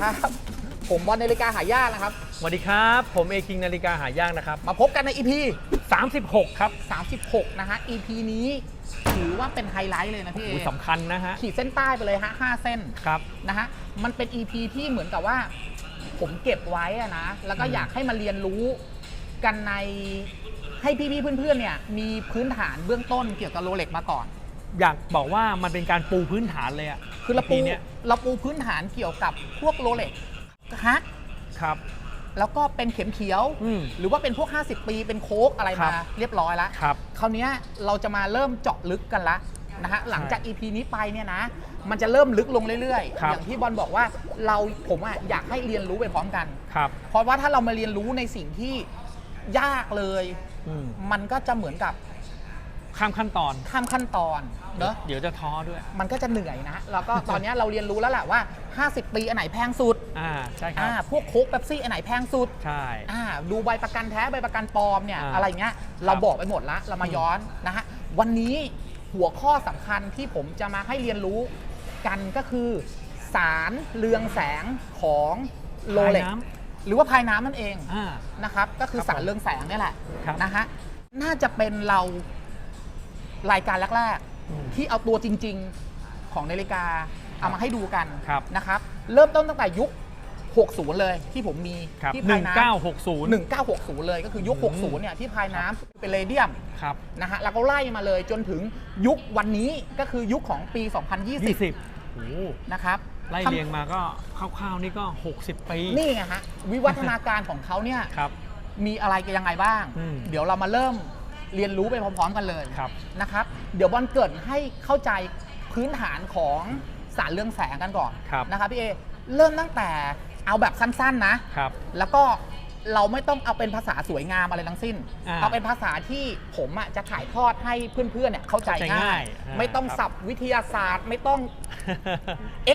วัสดีครับ ผมบอลนาฬิกาหายากนะครับ สวัสดีครับ ผมเอคิงนาฬิกาหายากนะครับ มาพบกันใน EP 36 ครับ36 นะฮะ EP นี้ถือว่าเป็นไฮไลท์เลยนะพี่เออุ๊ยสำคัญนะฮะ ขีดเส้นใต้ไปเลยฮะ5เส้นครับ นะฮะมันเป็น EP ที่เหมือนกับว่า ผมเก็บไว้อะนะ แล้วก็อืม อยากให้มาเรียนรู้กันในให้พี่ๆเพื่อนๆเนี่ยมีพื้นฐานเบื้องต้นเกี่ยวกับโรเล็กมาก่อน อยากบอกว่ามันเป็นการปูพื้นฐานเลยอะคือเราปูทีเนี้ยเราปูพื้นฐานเกี่ยวกับพวกโรเล็กฮักครับ แล้วก็เป็นเข็มเขียว อืมหรือว่าเป็นพวก 50 ปี เป็นโค้กอะไรครัมา บ เรียบร้อยแล้วครับ คราวเนี้ยเราจะมาเริ่มเจาะลึกกันละนะฮะหลังจากใช่ EP นี้ไปเนี่ยนะ มันจะเริ่มลึกลงเรื่อยๆ ครับ อย่างที่บอลบอกว่าเราผมอะอยากให้เรียนรู้ไปพร้อมกัน ครับ เพราะว่าถ้าเรามาเรียนรู้ในสิ่งที่ยากเลย อืมมันก็จะเหมือนกับข้ามขั้นตอน ข้ามขั้นตอน เนอะ เดี๋ยวจะท้อด้วย มันก็จะเหนื่อยนะ แล้วก็ตอนเนี้ยเราเรียนรู้แล้วแหละว่า 50 ปีอันไหนแพงสุดอ่า ใช่ครัอ่าบ พวกโค้กเป๊ปซี่อันไหนแพงสุดใช่ อ่าดูใบประกันแท้ใบประกันปลอมเนี่ยอ่าอะไรเงี้ยเราบอกไปหมดละเรามาย้อนนะฮะวันนี้หัวข้อสำคัญที่ผมจะมาให้เรียนรู้กันก็คือ สารเรืองแสงของโรเล็กพายน้ หรือว่าภายน้ำนั่นเอง อ่า นะครับก็คือครับสารเรืองแสงเนี่ยแหละครับ นะฮะน่าจะเป็นเรารายการแรกอืมๆ ที่เอาตัวจริง ๆของนาฬิกาเอามาให้ดูกันครับนะครับ เริ่มต้นตั้งแต่ยุค 60 เลยที่ผมมีครับที่ภายน้ำ1960 1960 เลยก็คือยุคอืม60 เนี่ยที่ภายน้ำเป็นเรเดียมครับ นะฮะแล้วก็ไล่มาเลยจนถึงยุควันนี้ก็คือยุคของปี 2020 20โอ้โหนะครับไล่เรียงมาก็คร่าวๆนี่ก็ 60 ปี นี่ไงฮะวิวัฒนาการของเขาเนี่ยครับ มีอะไรกันยังไงบ้าง อืม เดี๋ยวเรามาเริ่ม เรียนรู้ไปพร้อมๆกันเลยครับ นะครับ เดี๋ยวบอลเกริดให้เข้าใจพื้นฐานของสารเรืองแสงกันก่อนครับนะครับพี่เอเริ่มตั้งแต่เอาแบบสั้นๆนะครับ แล้วก็เราไม่ต้องเอาเป็นภาษาสวยงามอะไรทั้งสิ้น อ่าเอาเป็นภาษาที่ผมอะจะถ่ายทอดให้เพื่อนๆเนี่ยเข้าใจเข้าใจง่าง่ายยอ่าไม่ต้องครับสับวิทยาศาสตร์ ไม่ต้อง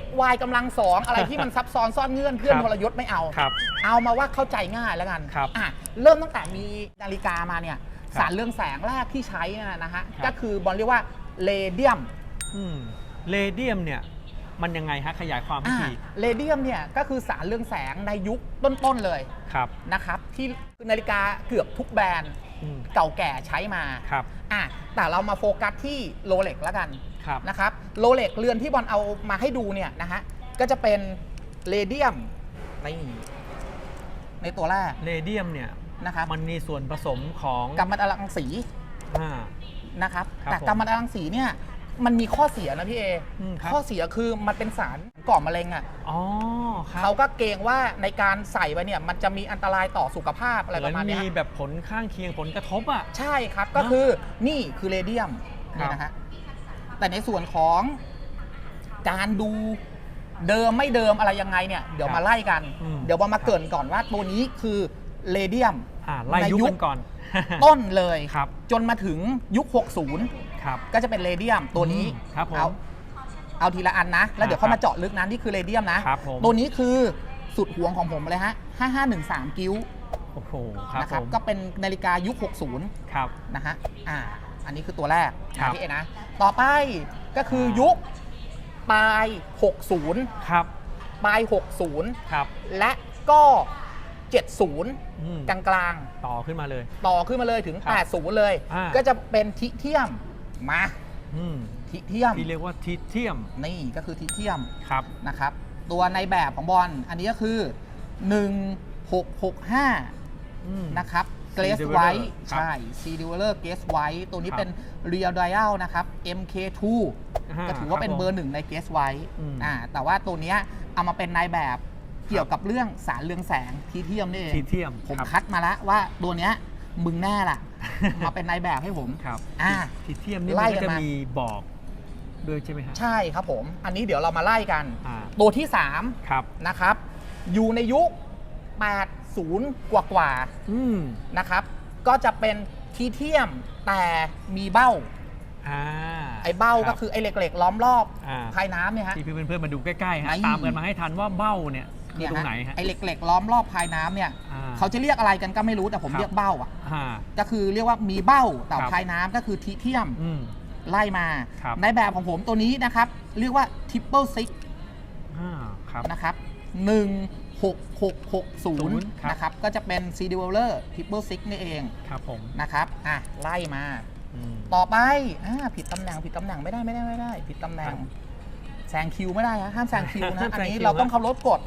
x y กำลังสองอะไรที่มันซับซ้อนซ่อนเงื่อนเพื่อนครับ ทรยศไม่เอา ครับ เอามาว่าเข้าใจง่ายแล้วกันครับ อะเริ่มตั้งแต่มีนาฬิกามาเนี่ยครับ สารเรืองแสงแรกที่ใช้เนยนะฮะครับก็คือบอลเรียกว่าเลเดียมอืมเลเดียมเนี่ยมันยังไงฮะขยายความให้อ่าทีเลเดียมเนี่ยก็คือสารเรืองแสงในยุคต้นๆเลยครับนะครับ ที่นาฬิกาเกือบทุกแบรนด์อืมเก่าแก่ใช้มาครับอะแต่เรามาโฟกัสที่โรเล็กแล้วกันครับนะครับโรเล็กเรือนที่บอลเอามาให้ดูเนี่ยนะฮะก็จะเป็นเรเดียมในในตัวแรกเลเดียมเนี่ย นะครับมันมีส่วนผสมของกัมมันตรังสีอ่า นะครับครับแต่ผมกัมมันตรังสีเนี่ยมันมีข้อเสียนะพี่เออืมครับ ข้อเสียคือมันเป็นสารก่อมะเร็งอะอ๋อครับเขาก็เกรงว่าในการใส่ไปเนี่ยมันจะมีอันตรายต่อสุขภาพอะไรประมาณเหเนี้นยมีแบบผลข้างเคียงผลกระทบอะ ใช่ครับก็คือนี่คือเรเดียมครับ นี่นะฮะแต่ในส่วนของการดูเดิมไม่เดิมอะไรยังไงเนี่ย เดี๋ยวมาไล่กัน อืมเดี๋ยวบอลมาเกรินก่อนว่าตัวนี้คือ เรเดียมอ่าไล่ยุคกันก่อน ต้นเลยครับ จนมาถึงยุค 60 ครับ ก็จะเป็นเรเดียมตัวนี้อืมครับผมเอาเอาทีละอันนะ แล้วเดี๋ยวอ่าเข้ามาเจาะลึกนะนี่คือเรเดียมนะครับผม ตัวนี้คือสุดห่วงของผมเลยฮะ 5513 กิ้วโอ้โหครับนะครับผมก็เป็นนาฬิกายุค 60 ครับ นะฮะ อ่า อันนี้คือตัวแรกครับนะพี่เอนะ ต่อไปก็คือยุคปลาย 60 ครับปลายครับ60และก็70 อืมกลางกลางต่อขึ้นมาเลย ๆ ต่อขึ้นมาเลยถึง ครับ80 เลย อ่า ก็จะเป็นทิเทียมมาอืมทิเทียม ที่เรียกว่าทิเทียมนี่ก็คือทิเทียมครับ นะครับ ตัวในแบบของบอลอันนี้ก็คือ 1665อืมนะครับ เกรส Silver ไว้ครับใช่ซีดิวเลอร์เกรสไว้ตัวนี้ครับเป็นเรียลไดอัลนะครับ MK2 อ่าก็ถือว่าเป็นครับผมเบอร์หนึ่งในเกรสไว้อืม อ่าแต่ว่าตัวเนี้ยเอามาเป็นนายแบบ เกี่ยวกับเรื่องสารเรืองแสงทีเทียมนี่เองทิเทียมผมครับคัดมาแล้วว่าตัวเนี้ยมึงแน่ล่ะมาเป็นนายแบบให้ผมครับอ่าทิเทียมนี่ไล่มันก็กันจะมามีมีบอกด้วยใช่ไหมฮะใช่ครับผม อันนี้เดี๋ยวเรามาไล่กันอ่าตัวที่3ครับนะครับ อยู่ในยุค 80 กว่ากว่าๆอืมนะครับ ก็จะเป็นทีเทียมแต่มีเบ้าอ่าไอ้เบ้าคก็รับคือไอ้เหล็กๆล้อมรอบอ่าภายน้ำเนี่ยฮะที่เพื่อนๆมาดูใกล้ๆฮะไหนตามกันมาให้ทันว่าเบ้าเนี่ยคือ เนี่ยตรงฮะไหนฮะไอ้เหล็กๆ ล้อมรอบภายน้ำเนี่ยอ่าเขาจะเรียกอะไรกันก็ไม่รู้แต่ผมครับเรียกเบ้าอะอ่า ก็คือเรียกว่ามีเบ้าแต่ครับภายน้ำก็คือทีเทียมอืม ไล่มา ครับ ในแบบของผมตัวนี้นะครับ เรียกว่าทิปเปิลซิกอ่าครับ นะครับ16660ครับ นะครับก็จะเป็น c d e v e l o p e r Triple Six นี่เองครับผมนะครับอะไล่มา อืม ต่อไปอ่าผิดตำแหน่งผิดตำแหน่งไม่ได้ไม่ได้ไม่ได้ ผิดตำแหน่งครับแซงคิวไม่ได้ฮะห้ามแซงคิวนะห้ามอันแซงนี้คิวเราต้องครับเคารพกฎ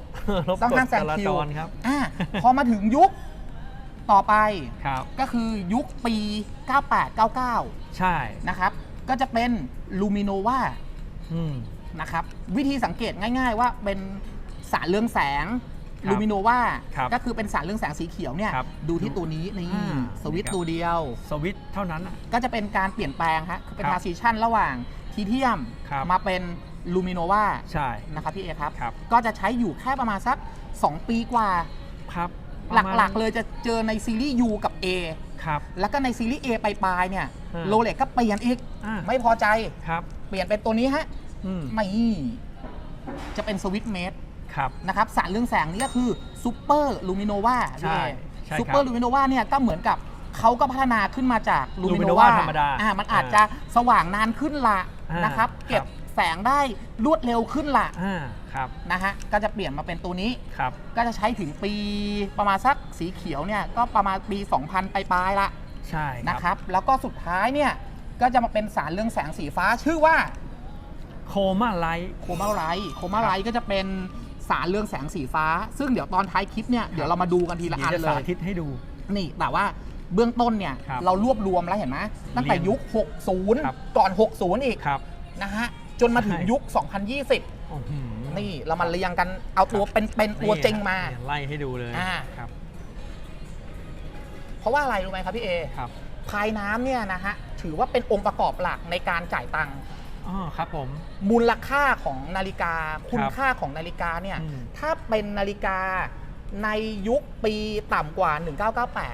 รบต้องกฎห้ามแซงจราคิจวรครับอ่าพอมาถึงยุคต่อไปครับก็คือยุคปี 9899 ใช่นะครับ ก็จะเป็นลูมิโนวาอืมนะครับ วิธีสังเกตง่าย ๆ ว่าเป็นสารเรืองแสงครับลูมิโนวาครับก็คือเป็นสารเรืองแสงสีเขียวเนี่ยครับดูที่ตัวนี้นี่อ่าสวิตช์ครับตัวเดียว สวิตช์เท่านั้นอะก็จะเป็นการเปลี่ยนแปลงฮะคือเป็นครับทาร์ซิชันระหว่างทีเทียมครับมาเป็นลูมิโนวาใช่ นะครับพี่เอครับ ครับ ก็จะใช้อยู่แค่ประมาณสัก 2 ปีกว่า ครับหลักๆ เลยจะเจอในซีรีส์ U กับ A ครับ แล้วก็ในซีรีส์ A ปลายๆเนี่ยอ่า โรเล็กก็เปลี่ยนอีก อ่าไม่พอใจครับ เปลี่ยนเป็นตัวนี้ฮะอืมไม่จะเป็นสวิตเมดครับ นะครับสารเรื่องแสงนี่ก็คือซูเปอร์ลูมิโนวาใช่ใช่ครับซูเปอร์ลูมิโนวาเนี่ยก็เหมือนกับเขาก็พัฒนาขึ้นมาจากลูมิโน Luminova วาธรรมดาอ่ามันอาจจะสว่างนานขึ้นละอ่านนะครับครับเก็บ แสงได้รวดเร็วขึ้นละอ่าครับนะฮะก็จะเปลี่ยนมาเป็นตัวนี้ ครับก็จะใช้ถึงปีประมาณสักสีเขียวเนี่ยก็ประมาณปี 2000 ปลายๆละใช่นะครับ แล้วก็สุดท้ายเนี่ยก็จะมาเป็นสารเรื่องแสงสีฟ้าชื่อว่า โคม่าไลท์ โคมาไลท์โคมาไลท์ก็จะเป็นสารเรื่องแสงสีฟ้า ซึ่งเดี๋ยวตอนท้ายคลิปเนี่ยเดี๋ยวเรามาดูกันทีละอันเดี๋ยวจะเลสาย ธิตให้ดู นี่แต่ว่าเบื้องต้นเนี่ยครับเรารวบรวมแล้วเห็นไหมตั้งแต่ยุค ครับ 60 ก่อน 60 อีกครับ นะฮะ จนมาถึงใช่ยุค 2020 โอ้โหนี่เรามาเรียงกันเอาตัวเป็นเป็นตัวจริงมานี่ไล่ให้ดูเลยอ่า ครับเพราะว่าอะไรรู้ไหมครับพี่เอครับพายน้ำเนี่ยนะฮะถือว่าเป็นองค์ประกอบหลักในการจ่ายตังค์อ๋อครับผม มูลค่าของนาฬิกา คุณครับค่าของนาฬิกาเนี่ยอืม ถ้าเป็นนาฬิกาในยุคปีต่ำกว่า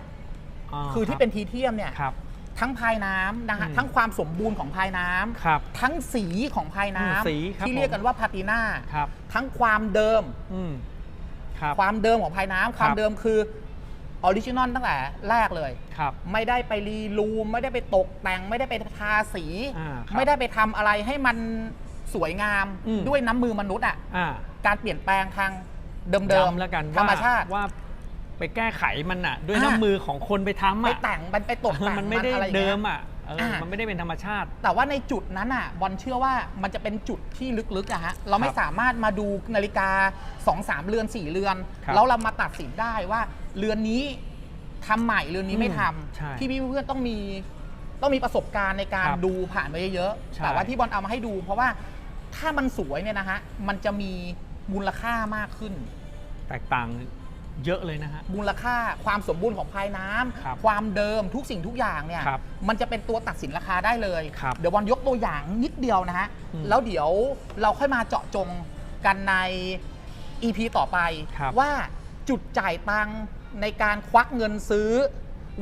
1998คือที่เป็นทีเทียมเนี่ยครับ ทั้งภายน้ำนะฮะอืมทั้งความสมบูรณ์ของภายน้ำครับทั้งสีของภายน้อืมสีำครับที่เรียกกันว่าพาติน่าครับ ทั้งความเดิม อืมครับ ความเดิมของภายน้ำความครับเดิมคือออริจินอลตั้งแต่แรกเลย ครับ ไม่ได้ไปรีลูมไม่ได้ไปตกแต่ง ไม่ได้ไปทาสี อ่าครับไม่ได้ไปทำอะไรให้มันสวยงามอืม ด้วยน้ำมือมนุษย์อะ อ่าการเปลี่ยนแปลงทางเดิมย้ำแล้วกันธรรมชาติ ว่า ไปแก้ไขมันอะ ด้วยอ่าน้ำมือของคนไปทำไปอะแต่งมันไปตกแต่งมันไม่ได้อะไรอย่างเดิงี้ย มอะเอออ่ามัมันไม่ได้เป็นธรรมชาติ แต่ว่าในจุดนั้นอะบอลเชื่อว่ามันจะเป็นจุดที่ลึกๆอะฮะเราไม่ครับสามารถมาดูนาฬิกา 2 3 เรือน 4 เรือน ครับแล้วเรามาตัดสินได้ว่า เรือนนี้ทำใหม่เรือนนี้ไม่ทอืมใช่ำพี่พี่เพื่อนๆต้องมีต้องมีประสบการณ์ในการครับดูผ่านไปเยอะใช่ ๆแต่ว่าที่บอลเอามาให้ดู เพราะว่าถ้ามันสวยเนี่ยนะฮะมันจะมีมูลค่ามากขึ้น แตกต่าง เยอะเลยนะฮะ มูลค่าความสมบูรณ์ของภายน้ำครับความเดิมทุกสิ่งทุกอย่างเนี่ยครับมันจะเป็นตัวตัดสินราคาได้เลย ครับเดี๋ยววันยกตัวอย่างนิดเดียวนะฮะ อืมแล้วเดี๋ยวเราค่อยมาเจาะจงกันใน EP ต่อไป ครับว่าจุดจ่ายตังค์ในการควักเงินซื้อ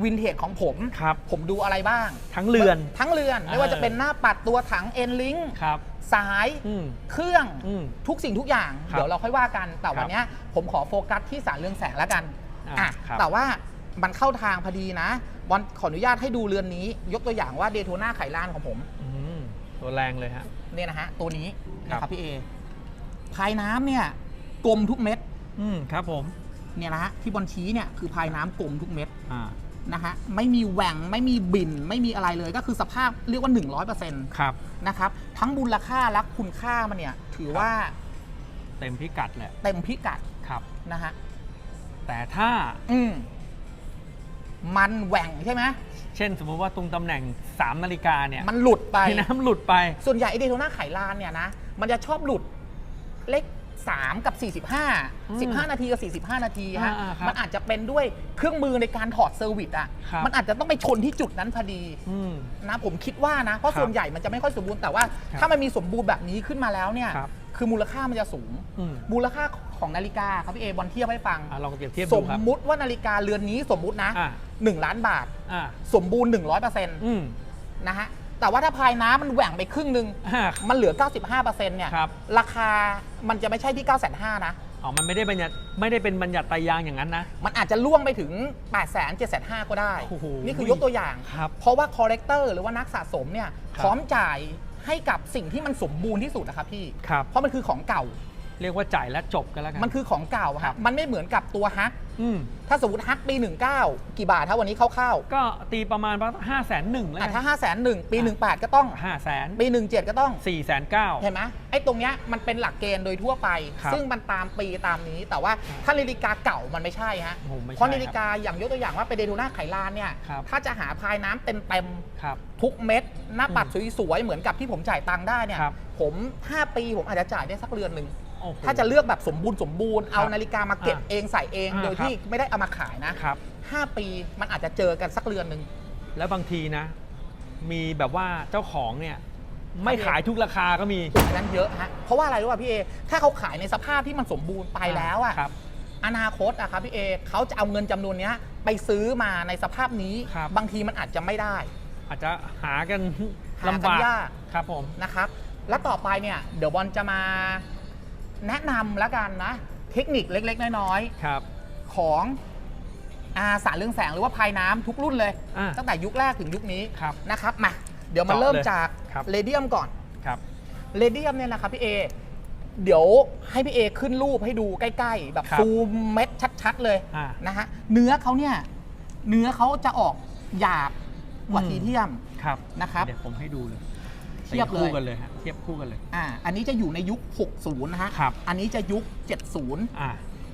วินเทจของผม ครับผมดูอะไรบ้างทั้งเรือนทั้งเรือน ไม่ว่าจะเป็นหน้าปัดตัวถังเอ็นลิง ครับ สายอืม เครื่องอืมทุกสิ่งทุกอย่าง ครับเดี๋ยวเราค่อยว่ากัน แต่ครับวันเนี้ยผมขอโฟกัสที่สารเรืองแสงแล้วกันอ่าอะครับแต่ว่ามันเข้าทางพอดีนะวันขออนุญาตให้ดูเรือนนี้ ยกตัวอย่างว่าเดโทนาไขลานของผม อืมตัวแรงเลยฮะ เนี่ยนะฮะ ตัวนี้นะคครัรับ บพี่เอพายน้ำเนี่ยกลมทุกเม็ดอืมครับผม เนี่ยนะฮะที่บอลชี้เนี่ยคือพายน้ำกลมทุกเม็ด อ่า นะฮะไม่มีแหว่งไม่มีบิ่นไม่มีอะไรเลยก็คือสภาพเรียกว่า 100%ครับ นะครับ ทั้งมูลค่าและคุณค่ามันเนี่ย ถือว่าเต็มพิกัดแหละ เต็มพิกัดครับ นะฮะแต่ถ้าอืมมันแหว่งใช่ไหมเช่นสมมุติว่าตรงตำแหน่ง 3 นาฬิกาเนี่ยมันหลุดไปมีน้ำหลุดไป ส่วนใหญ่ไอเดโทนาไขลานเนี่ยนะ มันจะชอบหลุดเลข 3 กับอืม45 15 นาทีกับ 45 นาทีฮะอ่าๆครับมันอาจจะเป็นด้วยเครื่องมือในการถอดเซอร์วิสอะครับ มันอาจจะต้องไปชนที่จุดนั้นพอดีอืม นะผมคิดว่านะ เพราะครับส่วนใหญ่มันจะไม่ค่อยสมบูรณ์แต่ว่าครับถ้ามันมีสมบูรณ์แบบนี้ขึ้นมาแล้วเนี่ยครับ คือมูลค่ามันจะสูง อืมมูลค่าของนาฬิกาครับพี่เอบอลเทียบให้ฟัง อะลองเปรียบเทียบสดูมครับ มุติว่านาฬิกาเรือนนี้สมมุตินะอ่า1ล้านบาท อ่าสมบูรณ์100%อืม นะฮะ แต่ว่าถ้าภายน้ำมันแหว่งไปครึ่งหนึ่งอ่ามันเหลือ 95%เนี่ยครับ ราคามันจะไม่ใช่ที่ 9,500นะ อ๋อ มันไม่ได้บัญญัติไม่ได้เป็นบัญญัติไตรยางอย่างนั้นนะ มันอาจจะล่วงไปถึง800,000 7,500ก็ได้ โอ้โหนี่คือยกตัวอย่าง ครับเพราะว่าคอ l เลกเตอร์หรือว่านักสะสมเนี่ยครับ พร้อมจ่ายให้กับสิ่งที่มันสมบูรณ์ที่สุดนะครับพี่ ครับ เพราะมันคือของเก่า เรียกว่าจ่ายแล้วจบกันแล้วกัน มันคือของเก่าครัฮะบมันไม่เหมือนกับตัวฮัก อืมถ้าสมมติฮักปี 19 กี่บาทถ้าวันนี้คร่าวก็ตีประมาณห้าแสนหนึ่งๆแล้วอะกันถ้า5 0 0 0 0 0ปี 18 ก็ต้อง ห้าแสนปี 17 ก็ต้อง สี่แสนเก้า เห็นไหมไอ้ตรงเนี้ยมันเป็นหลักเกณฑ์โดยทั่วไป ครับซึ่งมันตามปีตามนี้ แต่ว่าถ้านาฬิกาเก่ามันไม่ใช่ฮะ โอ้โหไม่ใช่เพราะนาฬิกาอย่างยกตัวอย่างว่าเป็นเดโทน่าไขลานเนี่ย ครับ ถ้าจะหาพายน้ำเต็มเต็มครับ ๆทุกเม็ดหน้าปัดสวยๆ เหมือนกับที่ผมจ่ายตังค์ได้เนี่ย ครับ ผม 5 ปีผมอาจจะจ่ายได้สักเรือนหนึ่ง โอ้โหถ้าจะเลือกแบบสมบูรณ์สมบูรณ์เอาครับนาฬิกามาเก็บอ่าเองใส่เอง อ่าโดยครับ ที่ไม่ได้เอามาขายนะครับ ห้าปีมันอาจจะเจอกันสักเรือนหนึ่ง แล้วบางทีนะ มีแบบว่าเจ้าของเนี่ย ไม่ครับขายทุกราคาก็มีอันนั้นเยอะฮะ เพราะว่าอะไรรู้ป่ะพี่เอ ถ้าเขาขายในสภาพที่มันสมบูรณ์ไปแล้วอะครับ อนาคตอะครับพี่เอเขาจะเอาเงินจำนวนเนี้ยไปซื้อมาในสภาพนี้ ครับ บางทีมันอาจจะไม่ได้ อาจจะหากันหากันลำบากยาก ครับผม นะครับ แล้วต่อไปเนี่ย เดี๋ยวบอลจะมา แนะนำแล้วกันนะ เทคนิคเล็กๆ น้อยครับ ๆ ของอาสารเรืองแสงหรือว่าภายน้ำทุกรุ่นเลย อ่า ตั้งแต่ยุคแรกถึงยุคนี้ครับ นะครับมาเดี๋ยวมาเจาะเริ่มเลยจากครับ เรเดียมก่อน ครับ เรเดียมเนี่ยนะครับพี่เอ เดี๋ยวให้พี่เอขึ้นรูปให้ดูใกล้ๆ แบบครับซูมเม็ดชัดๆเลยอ่านะฮะเนื้อเขาเนี่ย เนื้อเขาจะออกหยาบกว่าอืม ทีเทียมครับนะครับ เดี๋ยวผมให้ดูเลยเทียบเลยคู่กันเลยฮะ เทียบคู่กันเลย อ่าอันนี้จะอยู่ในยุค 60 นะฮะ ครับ อันนี้จะยุค 70 อ่า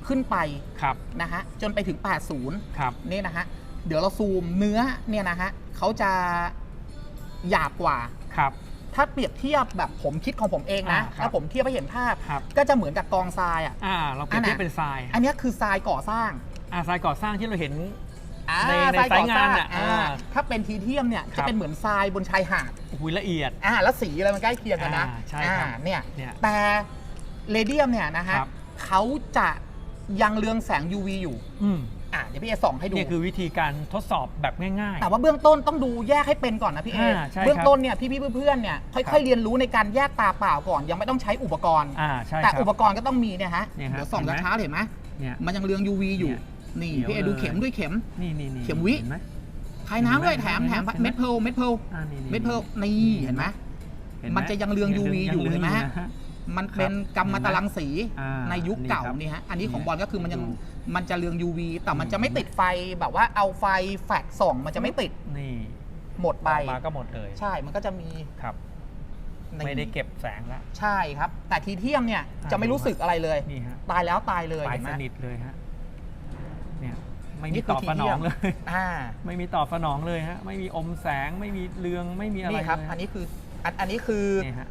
ขึ้นไปครับนะฮะจนไปถึง 80 ครับนี่นะฮะเดี๋ยวเราซูมเนื้อเนี่ยนะฮะเขาจะหยาบกว่าครับ ถ้าเปรียบเทียบแบบผมคิดของผมเองนะอ่าครับถ้าผมเทียบให้เห็นภาพครับก็จะเหมือนกับกองทรายอะอ่าเราเปรียบเทียบอันน่ะเป็นทราย อันเนี้ยคือทรายก่อสร้างอ่าทรายก่อสร้างที่เราเห็น อ่าในในทรายก่อสายงานน่ะอ่าอ่า ถ้าเป็นทีเทียมเนี่ยครัจะบ เป็นเหมือนทรายบนชายหาดโอ้โหละเอียด อ่าแล้วสีอะไรมันใกล้เคียงกันนะอ่าใช่ครับอ่าเนี่ยเนี่ยแต่เรเดียมเนี่ยนะฮะครับ เขาจะยังเรืองแสง UV อยู่อืมอ่าเดี๋ยวพี่เอส่องให้ดู นี่คือวิธีการทดสอบแบบง่าย แต่ว่าเบื้องต้นต้องดูแยกให้เป็นก่อนนะพี่เออ่าใช่ครับเบื้องต้นเนี่ยพี่ๆเพื่อนๆเนี่ยครัค่อยบ ๆเรียนรู้ในการแยกตาเปล่าก่อนยังไม่ต้องใช้อุปกรณ์ ๆอ่าใช่แต่ครับอุปกรณ์ก็ต้องมีเนี่ยฮะเนี่ยฮะเดี๋ยวส่องเห็นไหม ช้าๆเห็นไหมเนี่ย มันยังเรือง UV อยู่ เนี่ย นี่เขียวพี่เอดูเลยเข็มด้วยเข็ม นี่นี่นี่เข็มวิ ห็นไหมภายน้ำด้วยแถมแถมเห็นไหม เม็ดเพลเม็ดเพลอ่านี่นี่เม็ดเพลนี่เห็นไหม เห็นไหมันจะยังเรือง UV อยู่เห็นไหมฮะยังเรืองมันเป็นกรรมตรังสีอ่าในยุคเก่านี่ครับนี่ฮะ อันนี้ของเนี่ยบอลก็คือมันยังดู มันจะเรือง UV แต่มันจะไม่ติดไฟแบบว่าเอาไฟแฟลชส่อง มันจะไม่ติดนี่หมดไป ออกมาก็หมดเลยใช่ มันก็จะมีครับ ในไม่ได้เก็บแสงแล้วใช่ครับ แต่ทีเทียมเนี่ยอ่าจะไม่รู้สึกอะไรเลย นี่ฮะตายแล้วตายเลยปลายเห็นไหสม นิทเลยฮะเนี่ย ไม่นี่มีคือตอบสนองทีเทียมเลย อ่า ไม่มีตอบสนองเลยฮะ ไม่มีอมแสง ไม่มีเรือง ไม่มีอะไรนี่ครับ เลยอันนี้คืออันอันนี้คือนี่ฮะ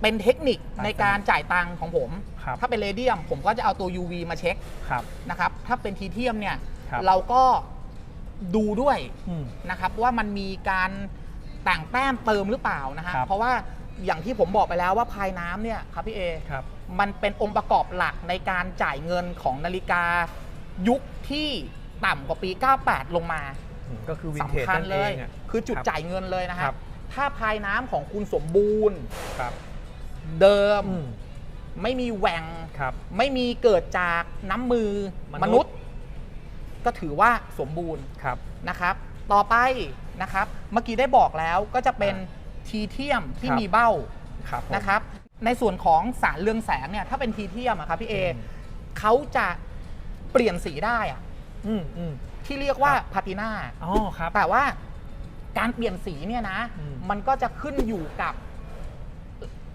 เป็นเทคนิคในการจ่ายตังค์ของผม ครับ ถ้าเป็นเรเดียม ผมก็จะเอาตัว UV มาเช็คครับ นะครับ ถ้าเป็นทีเทียมเนี่ย ครับ เราก็ดูด้วยอืม นะครับว่ามันมีการแต่งแต้มเติมหรือเปล่านะฮะ ครับ เพราะว่าอย่างที่ผมบอกไปแล้วว่าภายน้ำเนี่ยครับพี่เอ ครับ มันเป็นองค์ประกอบหลักในการจ่ายเงินของนาฬิกา ยุคที่ต่ำกว่าปี 98 ลงมาอืมก็คือวินเทจสำคัญนั่นเลเอยงอะ คือจุดครับจ่ายเงินเลยนะคครัรับบถ้าภายน้ำของคุณสมบูรณ์ ครับเดิมอืมไม่มีแหว่ง ครับ ไม่มีเกิดจากน้ำมือมมนุนุษษย์ ย์ ก็ถือว่าสมบูรณ์ครับ นะครับ ต่อไปนะครับ เมื่อกี้ได้บอกแล้วก็จะเป็นทีเทียมที่ครับ มีเบ้าครับผม นะครับ ในส่วนของสารเรืองแสงเนี่ยถ้าเป็นทีเทียมอะครับพี่เออืมเขาจะ เปลี่ยนสีได้อะอืมอืม ที่เรียกว่าครับพาตินาอ๋อครับ แต่ว่าการเปลี่ยนสีเนี่ยนะ อืม มันก็จะขึ้นอยู่กับ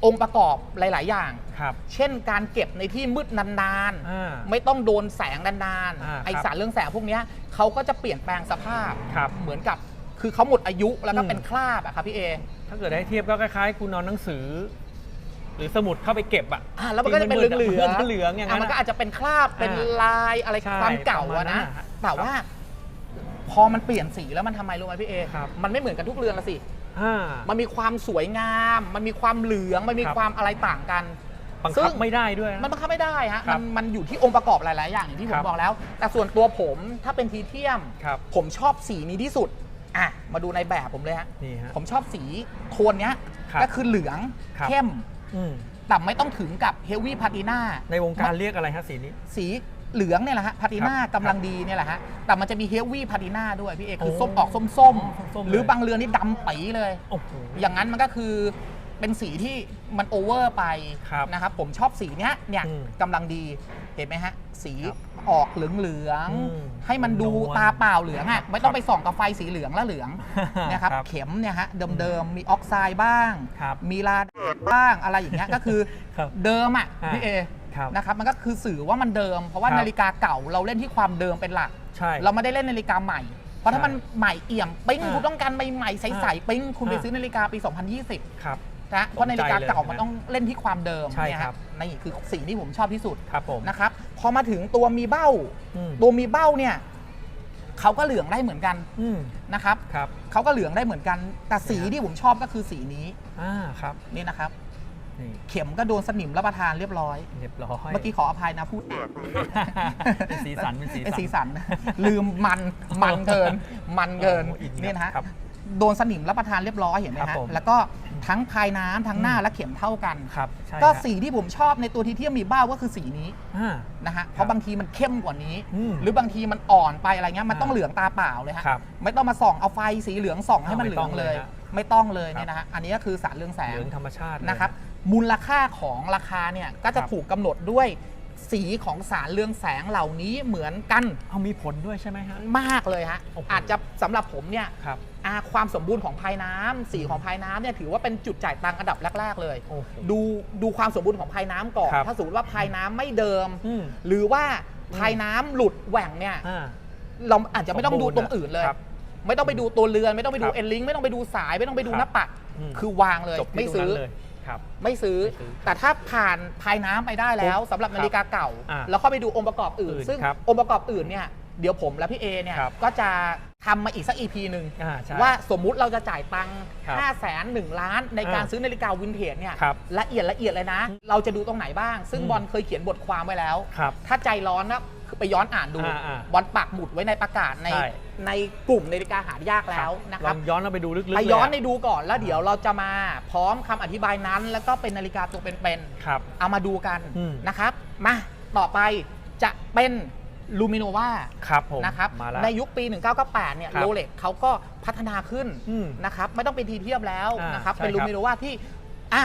องค์ประกอบหลาย ๆ อย่าง ครับ เช่นการเก็บในที่มืดนานอ่า ๆ ไม่ต้องโดนแสงนานอ่าๆไอครับ สารเรื่องแสงพวกเนี้ยเขาก็จะเปลี่ยนแปลงสภาพ ครับ เหมือนกับคือเขาหมดอายุแล้วก็อืม เป็นคราบอะครับพี่เอ ถ้าเกิดให้เทียบก็คล้ายๆ คุณเอาหนังสือ หรือสมุดเข้าไปเก็บอะอ่าแล้วมันก็จะเป็นที่เหลืองมันเหลืองอย่างนั้นมันก็อะอาจจะเป็นคราบเป็นอ่าลายอะไรใช่ความเก่าประมาณอะนั้นะนอะแต่ว่า พอมันเปลี่ยนสีแล้วมันทำไมรู้ไหมพี่เอครับ มันไม่เหมือนกันทุกเรือนละสิ อ่ามันมีความสวยงาม มันมีความเหลือง มันมีครับความอะไรต่างกัน บังซึ่คับง ไม่ได้ด้วยนะ มันบังคับไม่ได้ฮะ ครัมับนมันอยู่ที่องค์ประกอบหลาย ๆ อย่างอย่างที่ผครัมบ บอกแล้ว แต่ส่วนตัวผมถ้าเป็นทีเทียม ครับ ผมชอบสีนี้ที่สุด อะ มาดูในแบบผมเลยฮะ นี่ฮะ ผมชอบสีโทนเนี้ย ครับก็คือเหลือง ครับเข้ม อืมแต่ไม่ต้องถึงกับเฮฟวี่พาตินาในวงการเรียกอะไรฮะสีนี้ สีเหลืองเนี่ยแหละฮะพาตินาครับกำลังดีเนี่ยแหละฮะแต่มันจะมีเฮฟวี่พาตินาด้วยพี่เอคือโอ้ส้มออกส้มส้มๆๆเลยหรือบางเรือนนี่ดำปีเลย โอ้โห อย่างนั้นมันก็คือเป็นสีที่มันโอเวอร์ไปครับนะครับผมชอบสีเนี้ยเนี่ยอืมกำลังดีเห็นไหมฮะ สีครับ ออกเหลืองเหลืองๆอืมให้มันดูนวลตาเปล่าเหลืองอะไม่ต้องไปส่องกับไฟสีเหลืองและเหลืองนะครับครับ เข็มเนี่ยฮะเดิมๆมีออกไซด์บ้าง ครับ มีลาบ้างอะไรอย่างเงี้ยก็คือครับเดิมอะอ่า พี่เอครับ นะครับมันก็คือสื่อว่ามันเดิม เพราะว่าครับ นาฬิกาเก่าเราเล่นที่ความเดิมเป็นหลัก ใช่ เราไม่ได้เล่นนาฬิกาใหม่ เพราะถ้าใช่มันใหม่เอี่ยมปิ้งอ่าคุณต้องการใหม่ๆใสๆปิ้งคุณไปอ่า ซื้อนาฬิกาปี 2020 ครับ นะเพราะนาฬิกาเก่าตกใจเลยมันต้องเล่นที่ความเดิมใช่เนี่ยครับ นี่คือสิ่งที่ผมชอบที่สุดครับผมนะครับพอมาถึงตัวมีเบ้าอืมตัวมีเบ้าเนี่ยเขาก็เหลืองได้เหมือนกันอืมนะครับครับเขาก็เหลืองได้เหมือนกัน แต่สีเนี่ยที่ผมชอบก็คือสีนี้อ่าครับนี่นะครับนี่เข็มก็โดนสนิมรับประทานเรียบร้อยเรียบร้อยเมื่อกี้ขออภัยนะพูดเป็นสีสันเป็นสีสันเป็นสีสัน ลืมมันมันเกิน มันเกินโอ้อินครับนี่นะฮะครับโดนสนิมรับประทานเรียบร้อยเห็นไหมครัฮะบผมแล้วก็ ทั้งภายน้ำทั้งหน้าอืมและเข็มเท่ากัน ครับใช่ก็ครับสีที่ผมชอบในตัวทีเทียมมีเบ้าก็คือสีนี้อ่า นะฮะเพราะบางทีมันเข้มกว่านี้ อืมหรือบางทีมันอ่อนไปอะไรเงี้ยมันต้องอ่าเหลืองตาเปล่าเลยฮะครับไม่ต้องมาส่องเอาไฟสีเหลืองส่องให้มันไม่เหลืต้อองงเลยเลยฮะไม่ต้องเลยครับเนี่ยนะฮะอันนี้ก็คือสารเรืองแสงเหลืองธรรมชาติเลย นะครับมูลค่าของราคาเนี่ยก็จะครับ ถูกกำหนดด้วยสีของสารเรืองแสงเหล่านี้เหมือนกันเอามีผลด้วยใช่ไหมฮะ มากเลยฮะโอ้โหอาจจะสำหรับผมเนี่ยครับอ่า ความสมบูรณ์ของภายน้ำสีของภายน้ำเนี่ยถือว่าเป็นจุดจ่ายตังค์อันดับแรก ๆ เลย โอ้โห ดูดูความสมบูรณ์ของภายน้ำก่อน ครับถ้าสมมติว่าภายน้ำไม่เดิม อืม หรือว่าภายน้ำหลุดแหว่งเนี่ย อ่า เราอาจจะไม่ต้องดูตรงอื่นเลย ครับไม่ต้องไปดูตัวเรือน ไม่ต้องไปดูครับเอ็นลิงไม่ต้องไปดูสาย ไม่ต้องไปดูครับหน้าปัด อืม คือวางเลยจบที่ไม่ตรงซื้อนั้นเลยครับ ไม่ซื้อ ไม่ซื้อแต่ถ้าผ่านภายน้ำไปได้แล้วสำหรับนาฬิกาเก่า อ่าแล้วเข้าไปดูองค์ประกอบอื่น อื่นซึ่งครับองค์ประกอบอื่นเนี่ยเดี๋ยวผมและพี่เอเนี่ยครับก็จะ ทำมาอีกสักอีพีหนึ่งอ่าใช่ ว่าสมมุติเราจะจ่ายตังค์ครับห้าแสนหนึ่งล้านในการอ่าซื้อนาฬิกาวินเทจเนี่ยครับละเอียดละเอียดเลยนะ เราจะดูตรงไหนบ้าง ซึ่งอืม บอลเคยเขียนบทความไว้แล้ว ครับ ถ้าใจร้อนนะคือไปย้อนอ่านดู อ่าอ่าบอลปักหมุดไว้ในประกาศในใช่ ในกลุ่มนาฬิกาหายากแล้วนะคลรัอบ งย้อนเราไปดูลึกๆไปเลย้อนอะในดูก่อนแล้วเดี๋ยวเราจะมาพร้อมคำอธิบายนั้น แล้วก็เป็นนาฬิกาตัวเป็นครับ ๆเอามาดูกันอืมนะครับ มาต่อไปจะเป็น ลูมิโนวาครับผมนะครับมาแล้วในยุคปี 1998 เนี่ยครับโรเล็กเขาก็พัฒนาขึ้นอืมนะครับไม่ต้องเป็นทีเทียมแล้วอ่านนะครับใช่เป็นครับลูมิโนวาที่อ่า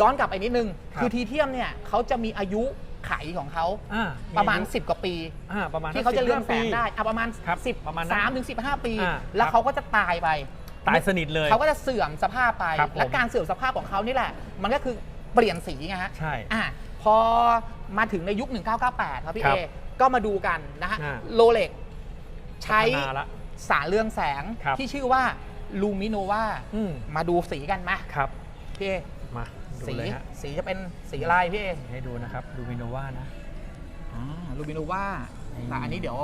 ย้อนกลับไปนิดนึง ครับคือทีเทียมเนี่ยเขาจะมีอายุไขของเขาอ่าประมาณอายุ10 กว่าปี อ่าประมาณที่เขาจะเรืองแสง15 ได้อะประมาณครับ10ประมาณนั้น3ถึง15ปี อ่าแล้วครับ เขาก็จะตายไป ตายสนิทเลย เขาก็จะเสื่อมสภาพไป ครับผม และการเสื่อมสภาพของเขานี่แหละ มันก็คือเปลี่ยนสีไงฮะใช่ อะพอมาถึงในยุค 1998 ครับพี่ครัเอบ ก็มาดูกันนะฮะอ่า โรเล็กใช้พัฒนาละ สารเรืองแสงครับ ที่ชื่อว่าลูมิโนวาอืมมาดูสีกันมาครับพี่เอมาดูสีเลยฮะสีจะเป็นสีอะไรพี่เอให้ดูนะครับดูมิโนวานะ ลูมิโนวานี่แต่อันนี้เดี๋ยว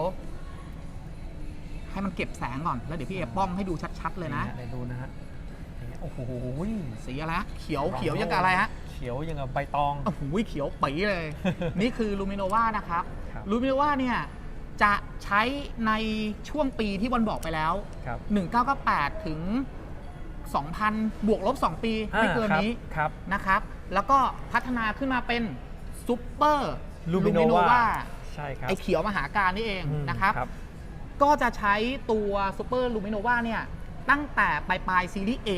ให้มันเก็บแสงก่อน แล้วเดี๋ยวพี่เอป้อมให้ดูชัดๆเลยนะฮได้ดูนะฮะนี่โอ้โหสีอะไรฮะเขียวเขียวยังกับอะไรฮะ เขียวยังกับใบตอง โอ้โหเขียวปีเลย นี่คือลูมิโนวานะครับ ครับลูมิโนวาเนี่ยจะใช้ในช่วงปีที่บอลบอกไปแล้ว ครับ 1998 ถึง 2,000 บวกลบ 2 ปี ไม่เกินนี้อ่าครับ นะครับ แล้วก็พัฒนาขึ้นมาเป็นซูเปอร์ลูมิโนวาใช่ครับไอเขียวมหาการนี่เองอืมนะครับ ก็จะใช้ตัวซูเปอร์ลูมิโนวาเนี่ย ตั้งแต่ปลายปลายๆซีรีส์ A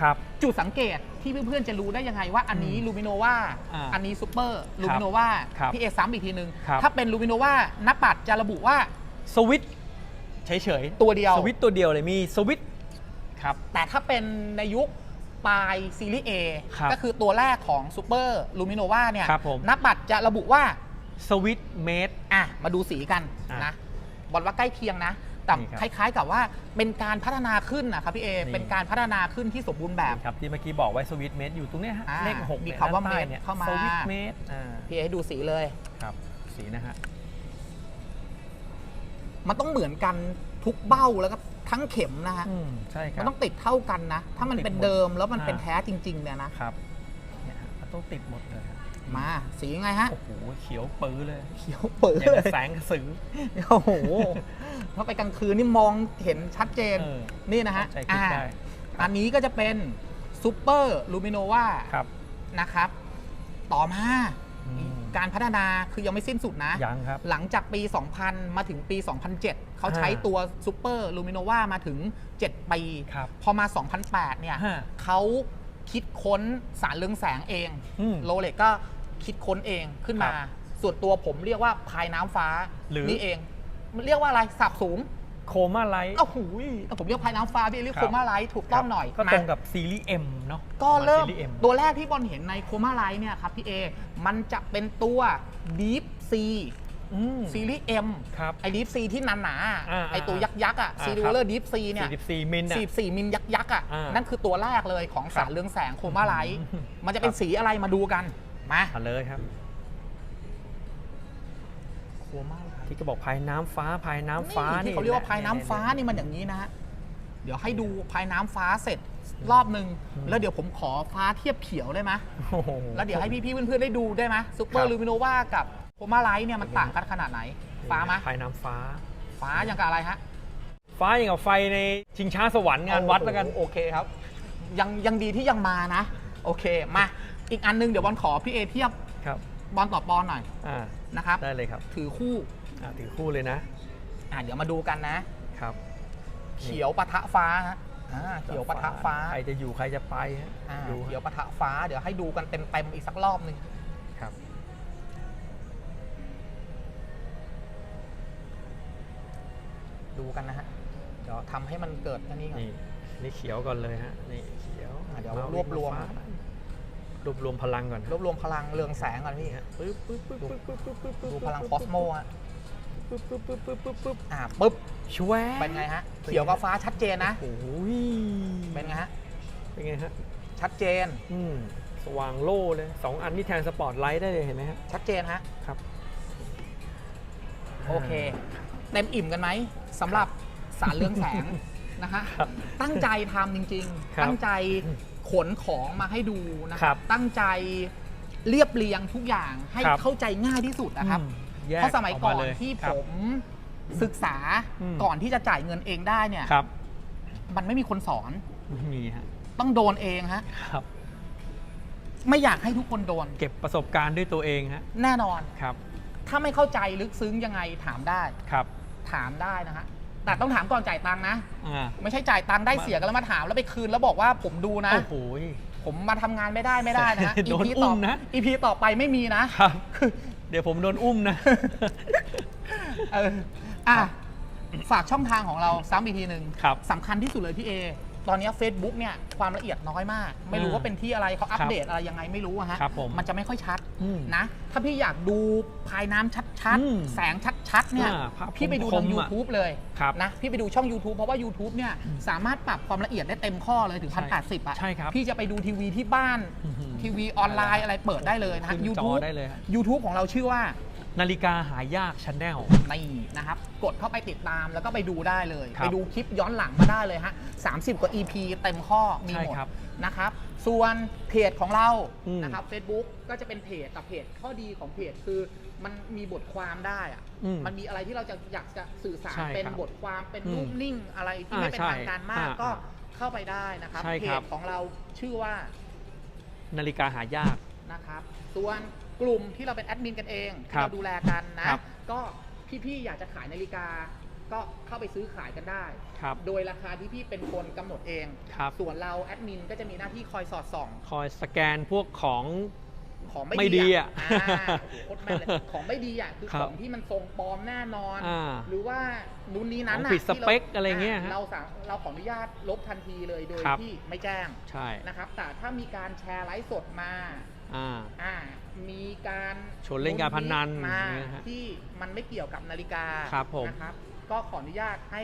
ครับ จุดสังเกตที่เพื่อนๆจะรู้ได้ยังไงว่าอันนี้อืมลูมิโนวาอ่าอันนี้ซูเปอร์ลูมิโนวาครับพี่เอซ้ำอีกทีนึง ครับ ถ้าเป็นลูมิโนวานักปัดจะระบุว่าสวิตช์เฉยตัวเดียวสวิตช์ตัวเดียวเลยมีสวิตช์ครับ แต่ถ้าเป็นในยุคปลายซีรีส์ A ครับก็คือตัวแรกของซูเปอร์ลูมิโนวาเนี่ยครับผม นักปัดจะระบุว่า สวิตช์เมด อะ มาดูสีกันอะ นะ บอลว่าใกล้เคียงนะ แต่นี่ครับคล้าย ๆ กับว่าเป็นการพัฒนาขึ้นนะครับพี่เอนี่ เป็นการพัฒนาขึ้นที่สมบูรณ์แบบครับที่เมื่อกี้บอกไว้สวิตช์เมดอยู่ตรงเนี้ยฮะอ่าเลขหกมีเนี่ยคำว่าด้นใต้ made เนี่ยเข้ามา สวิตช์เมดอ่าพี่เอให้ดูสีเลย ครับสีนะฮะ มันต้องเหมือนกันทุกเบ้าแล้วก็ทั้งเข็มนะฮะอืมใช่คมัรันบต้องติดเท่ากันนะ ถ้ามันติดเป็นหมดเดิมแล้วมันอ่าเป็นแท้จริงๆเนี่ยนะ ครับเนี่ยฮะมันต้องติดหมดเลยฮะ มาสียังไงฮะ โอ้โหเขียวปื้อเลยเขียวเปิดอย่างเลกับยแสงกระสือ โอ้โหถ้าไปกลางคืนนี่มองเห็นชัดเจนเออนี่นะฮะใช่คิดอ่าได้อันนี้ก็จะเป็นซูเปอร์ลูมิโนวาครับ นะครับ ต่อมาอืม การพัฒนาคือยังไม่สิ้นสุดนะ ยังครับ หลังจากปี 2000 มาถึงปี 2007 เขาใช้อ่าตัวซูเปอร์ลูมิโนวามาถึง 7 ปี ครับพอมา 2008 เนี่ยฮะเขาคิดค้นสารเรืองแสงเอง อืม โรเล็กก็ คิดค้นเองขึ้นมา ครับส่วนตัวผมเรียกว่าพายน้ำฟ้าหรือ นี่เองมันเรียกว่าอะไรสับสูงโคม่าไลท์อ้าวหูยผมเรียกพายน้ำฟ้าพี่เรียกครับโคม่าไลท์ถูกต้องหน่อยก็มาตรงกับซีรีส์ M เนาะก็เริ่มซีรีส์ M ตัวแรกที่บอลเห็นในโคม่าไลท์เนี่ยครับพี่เอ มันจะเป็นตัว Deep C อืมซีรีส์ M ครับ ไอ้ Deep C ที่หนาๆอะอ่าไอ้ตัวยักษ์ยักษ์ๆอะอ่าซีรีครับ เลอร์ Deep C เนี่ย44มิลน่ะ 44มิลยักษ์ยักษ์ๆอะอ่านั่นั่นคือตัวแรกเลยของสารเรืองแสงโคม่าไลท์อืมมันจะเป็นครับ สีอะไรมาดูกัน มามาเลยครับโคม่าไลท์ที่ก็บอกพายน้ำฟ้าพายน้ำฟ้าที่นี่เขาเรียกว่าพายน้ำฟ้าเยนี่มันอย่างนี้นะฮะเดี๋ยวให้ดูพายน้ำฟ้าเสร็จรอบหนึ่งอืมแล้วเดี๋ยวผมขอฟ้าเทียบเขียวได้ไหมโอ้โห แล้วเดี๋ยวให้พี่ๆเพื่อนๆได้ดูได้ไหมซูเปอครัร์บ ลูมิโนวากับโคมาไลท์เนี่ยมันต่างกันขนาดไหน ฟ้าไหมพายน้ำฟ้า ฟ้าอย่างกับอะไรฮะ ฟ้าอย่างกับไฟในชิงช้าสวรรค์งานวัดแล้วกัน โอเคครับ ยังยังดีที่ยังมานะ โอเคมา อีกอันหนึงเดี๋ยวบอลขอพี่เอเทียบครับบอลต่อบอลหน่อยอ่านะครับได้เลยครับถือคู่อ่าถือคู่เลยนะอ่าเดี๋ยวมาดูกันนะครับ เขียวปะทะฟ้าฮะอ่าเขียวปะทะฟ้าใครจะอยู่ใครจะไปฮะอ่าดูเขียวปะทะฟ้าเดี๋ยวให้ดูกันเต็มๆอีกสักรอบหนึ่งครับดูกันนะฮะ เดี๋ยวทำให้มันเกิดอันนี้ก่อนนี่นี่เขียวก่อนเลยฮะ นี่เขียวอะเดี๋ยวมารวบรวมฟ้า รวบรวมพลังก่อน รวบรวมพลังเรืองแสงก่อนพี่ฮะปึ๊บปึ๊บปึ๊บปึ๊บปึ๊บปึ๊บปึ๊บปึ๊บดูพลังคอสโมอะปึ๊บปึ๊บปึ๊บปึ๊บปึ๊บปึ๊บอ่าปุ๊บชวเป็นไงฮะ เขียวกับฟ้าชัดเจนนะโอ้ยเป็นไงฮะ เป็นไงฮะ ชัดเจน อืมสว่างโล่เลยสองอันนี่แทนสปอตไลท์ได้เลยเห็นไหมฮะ ชัดเจนฮะ ครับ โอเค เต็มอิ่มกันไหมสำหรับสารเรืองแสงนะฮะครับตั้งใจทำจริงครับๆตั้งใจ ขนของมาให้ดูนะคครัรับบตั้งใจเรียบเรียงทุกอย่างให้ครับ เข้าใจง่ายที่สุดนะครับ อืมแยกเพราะสมัยก่อนาเลยที่คผรับ มศึกษาอืม ก่อนที่จะจ่ายเงินเองได้เนี่ย ครับมันไม่มีคนสอนมีฮะต้องโดนเองฮะครับ ไม่อยากให้ทุกคนโดน เก็บประสบการณ์ด้วยตัวเองฮะแน่นอน ครับถ้าไม่เข้าใจลึกซึ้งยังไงถามได้ ครับถามได้นะฮะ แต่ต้องถามก่อนจ่ายตังค์นะ อ่าไม่ใช่จ่ายตังค์ได้เสียกันแล้วมาถามแล้วไปคืนแล้วบอกว่าผมดูนะ โอ้โห ผมมาทำงานไม่ได้ไม่ได้นะฮะโดน EP อุ้ต่อมนะ EP ต่อไปไม่มีนะครับ เดี๋ยวผมโดนอุ้มนะ เอออะครับฝากช่องทางของเราซ้ำอีกทีหนึ่งครับ สำคัญที่สุดเลยพี่เอ ตอนนี้ Facebook เนี่ยความละเอียดน้อยมาก ไม่รู้อ่าว่าเป็นที่อะไรเขาอัปครับเดตอะไรยังไงไม่รู้อะฮะครับผมมันจะไม่ค่อยชัดอืมนะ ถ้าพี่อยากดูภายน้ำชัดอืมๆ แสงชัดๆเนี่ยอ่าภาพพี่ไปดูคทามง ๆอะ YouTube เลยครับนะพี่ไปดูช่อง YouTube เพราะว่า YouTube เนี่ยสามารถปรับความละเอียดได้เต็มข้อเลยถึงใช่1080อะใช่ครับพี่จะไปดูทีวีที่บ้านอื้อหือทีวีออนไลน์อะไรเปิดได้เลยนะฮะ ขึ้นจอ YouTube ได้เลยฮะ YouTube ของเราชื่อว่า นาฬิกาหายากชันแนล นี่นะครับ กดเข้าไปติดตามแล้วก็ไปดูได้เลย ครับไปดูคลิปย้อนหลังมาได้เลยฮะ30 กว่า EP เต็มข้อมีใช่หมดครับนะครับ ส่วนเพจของเราอืม นะครับ Facebook ก็จะเป็นเพจแต่เพจข้อดีของเพจคือมันมีบทความได้อะอืม มันมีอะไรที่เราจะอยากจะสื่อสารใช่เป็นครับบทความเป็นอืมรูปนิ่งอะไรที่อ่าไม่เป็นใช่ทางการมากอ่าก็เข้าไปได้นะครับใช่เพครัจบของเราชื่อว่า นาฬิกาหายาก นะครับส่วน กลุ่มที่เราเป็นแอดมินกันเองคที่รับเราดูแลกันนะ ครับ ก็พี่ๆอยากจะขายนาฬิกา ก็เข้าไปซื้อขายกันได้ ครับ โดยราคาที่พี่เป็นคนกำหนดเอง ครับ ส่วนเราแอดมินก็จะมีหน้าที่คอยสอดส่อง คอยสแกนพวกของ ของไม่ไม่ดีดีอะอะอ่าโคตรแม่นเลยของไม่ดีอะคือครัขบองที่มันทรงปลอมแน่นอน อ่าหรือว่านู่นนี้นั้นของน่ะผิดสที่าเปคอะไรเงี้ยฮะเราสามเราขออนุญาตลบทันทีเลยโดยครับ ที่ไม่แจ้งใช่นะครับ แต่ถ้ามีการแชร์ไลฟ์สดมาอ่า อ่า มีการชวนเล่นการพนันมาอย่างเงี้ยฮะที่มันไม่เกี่ยวกับนาฬิกาครับผมนะครับ ก็ขออนุญาตให้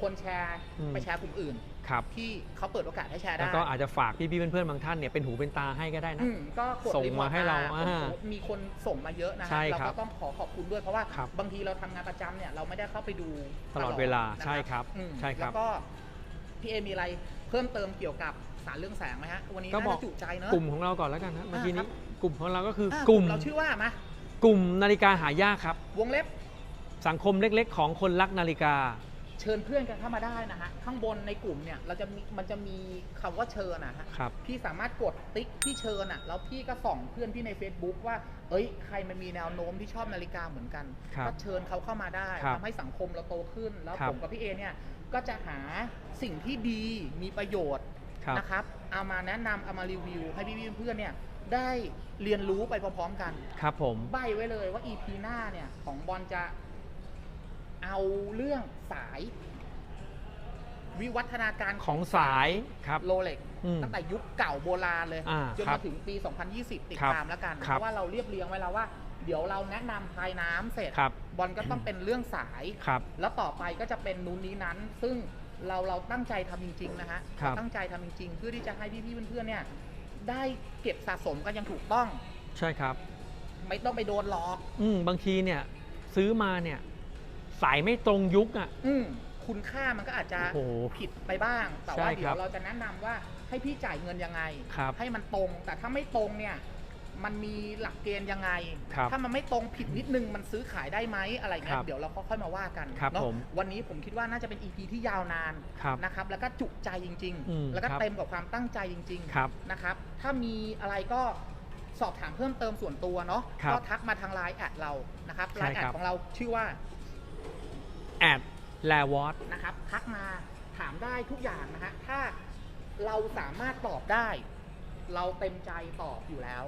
คนแชร์อืม ไปแชร์กลุ่มอื่น ครับ ที่เขาเปิดโอกาสให้แชร์แล้ได้วก็อาจจะฝากพี่ๆเพื่อนๆบางท่านเนี่ยเป็นหูเป็นตาให้ก็ได้นะ อืมก็กดส่งมาให้เรารีพอตอ่าผมมีคนส่งมาเยอะนะฮะใช่เราครับก็ต้องขอขอบคุณด้วยเพราะว่าครับบางทีเราทำงานประจำเนี่ยเราไม่ได้เข้าไปดูตลอดเวลานะใช่ครับอืมใช่ครับแล้วก็พี่เอมีอะไรเพิ่มเติมเกี่ยวกับสารเรื่องแสงไหมฮะวันนี้ก็น่าบอกจะจุใจเนอะ กลุ่มของเราก่อนแล้วกันนะเมื่อกี้ครันี้บ กลุ่มของเราก็คืออะกลุ่มเราชื่อว่ามากลุ่มนาฬิกาหายากครับ วงเล็บสังคมเล็กๆ ของคนรักนาฬิกา เชิญเพื่อนกันเข้ามาได้นะฮะข้างบนในกลุ่มเนี่ยเราจะมีมันจะมีคำว่าเชิญนะฮะครับพี่สามารถกดติ๊กที่เชิญอะแล้วพี่ก็ส่องเพื่อนพี่ใน Facebook ว่า เอ้ย ใครมันมีแนวโน้มที่ชอบนาฬิกาเหมือนกันครับก็เชิญเขาเข้ามาได้ครับทำให้สังคมเราโตขึ้น แล้วครับผมกับพี่เอเนี่ยก็จะหาสิ่งที่ดีมีประโยชน์ครับนะครับเอามาแนะนำเอามารีวิว ให้พี่ๆเพื่อนๆเนี่ย ได้เรียนรู้ไปพร้อมๆกันครับผม ใบไว้เลยว่า EP หน้าเนี่ย ของบอลจะเอาเรื่องสาย วิวัฒนาการของสายครับ โรเล็กอืมตั้งแต่ยุคเก่าโบราณเลย อ่าจนครัมาบถึงปี 2020 ติดครับตามแล้วกัน คเพรับ ราะว่าเราเรียบเรียงไว้แล้วว่า เดี๋ยวเราแนะนำภายน้ำเสร็จ ครับบอลก็ต้องเป็นเรื่องสาย ครับ แล้วต่อไปก็จะเป็นนู้นนี้นั้น ซึ่งเราเราตั้งใจทำจริงๆนะฮะครับเราตั้งใจทำจริงๆ เพื่อที่จะให้พี่ๆเพื่อนๆเนี่ย ได้เก็บสะสมกันอยังถูกต้อง ใช่ครับ ไม่ต้องไปโดนหลอก อืมบางทีเนี่ย ซื้อมาเนี่ย สายไม่ตรงยุคอะ อืมคุณค่ามันก็อาจจะโอ้โหผิดไปบ้าง แต่ใช่ว่าคเดี๋รัยบวเราจะแนะนำว่าให้พี่จ่ายเงินยังไง ครับ ให้มันตรง แต่ถ้าไม่ตรงเนี่ย มันมีหลักเกณฑ์ยังไง ครับถ้ามันไม่ตรงผิดนิดนึงมันซื้อขายได้ไหมอะไรเงี้ครัยบเดี๋ยวเราก็ค่อยมาว่ากันครับเนาะผมวันนี้ผมคิดว่าน่าจะเป็น EP ที่ยาวนานครับนะครับ แล้วก็จุใจจริง อืมๆ แล้วก็ครับ เต็มกับความตั้งใจจริงครับๆนะครับ ถ้ามีอะไรก็สอบถามเพิ่มเติมส่วนตัวเนาะ ครับก็ทักมาทางไลน์แอดเรา นะครับใช่ไลน์แอดครับ ของเราชื่อว่า แอดแลวอต นะครับ ทักมาถามได้ทุกอย่างนะฮะ ถ้าเราสามารถตอบได้ เราเต็มใจตอบอยู่แล้ว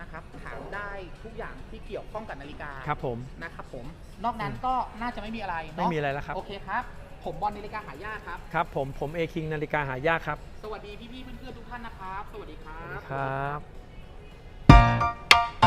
นะครับถามได้ทุกอย่างที่เกี่ยวข้องกับนาฬิกาครับผมนะครับผมนอกนั้นก็น่าจะไม่มีอะไรไม่มีอะไรแล้วครับโอเคครับผมบอลนาฬิกาหายากครับครับผมผมเอคิงนาฬิกาหายากครับ สวัสดีพี่ๆเพื่อนๆทุกท่านนะครับ สวัสดีครับครับ